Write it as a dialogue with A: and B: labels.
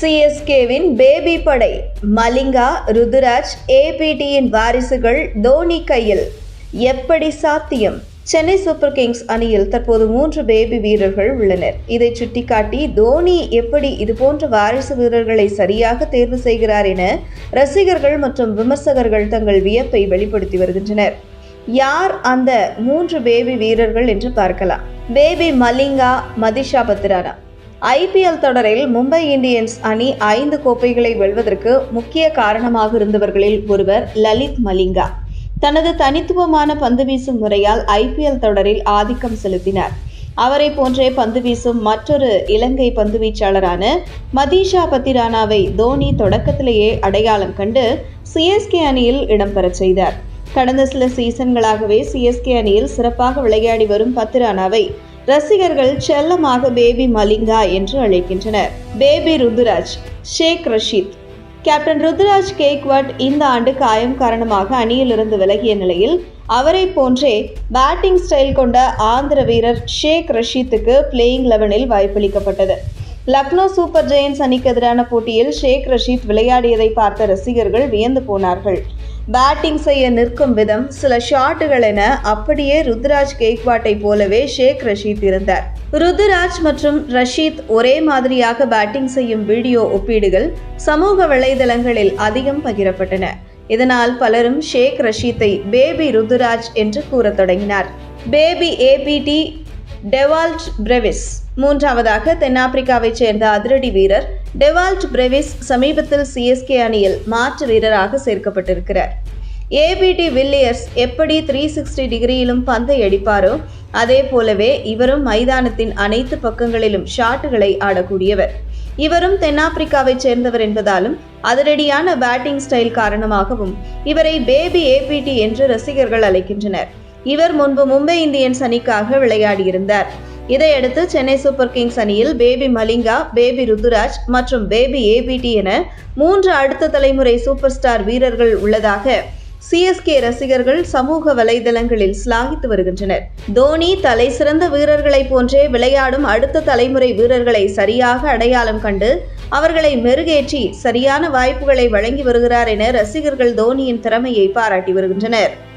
A: சிஎஸ்கேவின் baby படை மலிங்கா ருதுராஜ் ஏபிடியின் வாரிசுகள் தோனி கையில். எப்படி சாத்தியம்? சென்னை சூப்பர் கிங்ஸ் அணியில் தற்போது மூன்று பேபி வீரர்கள் உள்ளனர். இதை சுட்டிக்காட்டி தோனி எப்படி இதுபோன்ற வாரிசு வீரர்களை சரியாக தேர்வு செய்கிறார் என ரசிகர்கள் மற்றும் விமர்சகர்கள் தங்கள் வியப்பை வெளிப்படுத்தி வருகின்றனர். யார் அந்த மூன்று பேபி வீரர்கள் என்று பார்க்கலாம். பேபி மலிங்கா மதிஷா பத்ரானா. ஐபிஎல் தொடரில் மும்பை இந்தியன்ஸ் அணி ஐந்து கோப்பைகளை வெல்வதற்கு முக்கிய காரணமாக இருந்தவர்களில் ஒருவர் லலித் மலிங்கா. தனது தனித்துவமான பந்து வீசும் முறையால் ஐபிஎல் தொடரில் ஆதிக்கம் செலுத்தினார். அவரை போன்றே பந்து வீசும் மற்றொரு இலங்கை பந்து வீச்சாளரான மதீஷா பத்திரானாவை தோனி தொடக்கத்திலேயே அடையாளம் கண்டு சிஎஸ்கே அணியில் இடம்பெறச் செய்தார். கடந்த சில சீசன்களாகவே சிஎஸ்கே அணியில் சிறப்பாக விளையாடி வரும் பத்திரானாவை ரசிகர்கள் செல்லமாக பேபி மலிங்கா என்று அழைக்கின்றனர். பேபி ருதுராஜ் ஷேக் ரஷீத். கேப்டன் ருத்ராஜ் கேக்வட் இந்த ஆண்டு காயம் காரணமாக அணியிலிருந்து விலகிய நிலையில் அவரை போன்றே பேட்டிங் ஸ்டைல் கொண்ட ஆந்திர வீரர் ஷேக் ரஷீத்துக்கு பிளேயிங் லெவனில் வாய்ப்பளிக்கப்பட்டது. லக்னோ சூப்பர் ஜெயின்ஸ் அணிக்கு எதிரான போட்டியில் ஷேக் ரஷீத் விளையாடியதை பார்த்த ரசிகர்கள் வியந்து போனார்கள். பேட்டிங் செய்ய நிற்கும் விதம் சில ஷாட்டுகள் என அப்படியே ருத்ராஜ் கேக்வாட்டை போலவே ஷேக் ரஷீத் இருந்தார். ருத்ராஜ் மற்றும் ரஷீத் ஒரே மாதிரியாக பேட்டிங் செய்யும் வீடியோ ஒப்பீடுகள் சமூக வலைதளங்களில் அதிகம் பகிரப்பட்டன. இதனால் பலரும் ஷேக் ரஷீத்தை பேபி ருதுராஜ் என்று கூறத் தொடங்கினார். Baby ABD Dewald Brevis. மூன்றாவதாக தென்னாப்பிரிக்காவைச் சேர்ந்த அதிரடி வீரர் டெவால்ட் பிரெவிஸ் சமீபத்தில் சிஎஸ்கே அணியில் மாற்று வீரராக சேர்க்கப்பட்டிருக்கிறார். ஏபிடி வில்லியர்ஸ் எப்படி த்ரீ சிக்ஸ்டி டிகிரியிலும் பந்தை அடிப்பாரோ அதே போலவே இவரும் மைதானத்தின் அனைத்து பக்கங்களிலும் ஷாட்டுகளை ஆடக்கூடியவர். இவரும் தென்னாப்பிரிக்காவைச் சேர்ந்தவர் என்பதாலும் அதிரடியான பேட்டிங் ஸ்டைல் காரணமாகவும் இவரை பேபி ஏபிடி என்று ரசிகர்கள் அழைக்கின்றனர். இவர் முன்பு மும்பை இந்தியன்ஸ் அணிக்காக விளையாடியிருந்தார். இதையடுத்து சென்னை சூப்பர் கிங்ஸ் அணியில் பேபி மலிங்கா பேபி ருதுராஜ் மற்றும் பேபி ஏபிடி என மூன்று அடுத்த தலைமுறை சூப்பர் ஸ்டார் வீரர்கள் உள்ளதாக சிஎஸ்கே ரசிகர்கள் சமூக வலைதளங்களில் சிலாகித்து வருகின்றனர். தோனி தலை சிறந்த வீரர்களைப் போன்றே விளையாடும் அடுத்த தலைமுறை வீரர்களை சரியாக அடையாளம் கண்டு அவர்களை மெருகேற்றி சரியான வாய்ப்புகளை வழங்கி வருகிறார் என ரசிகர்கள் தோனியின் திறமையை பாராட்டி வருகின்றனர்.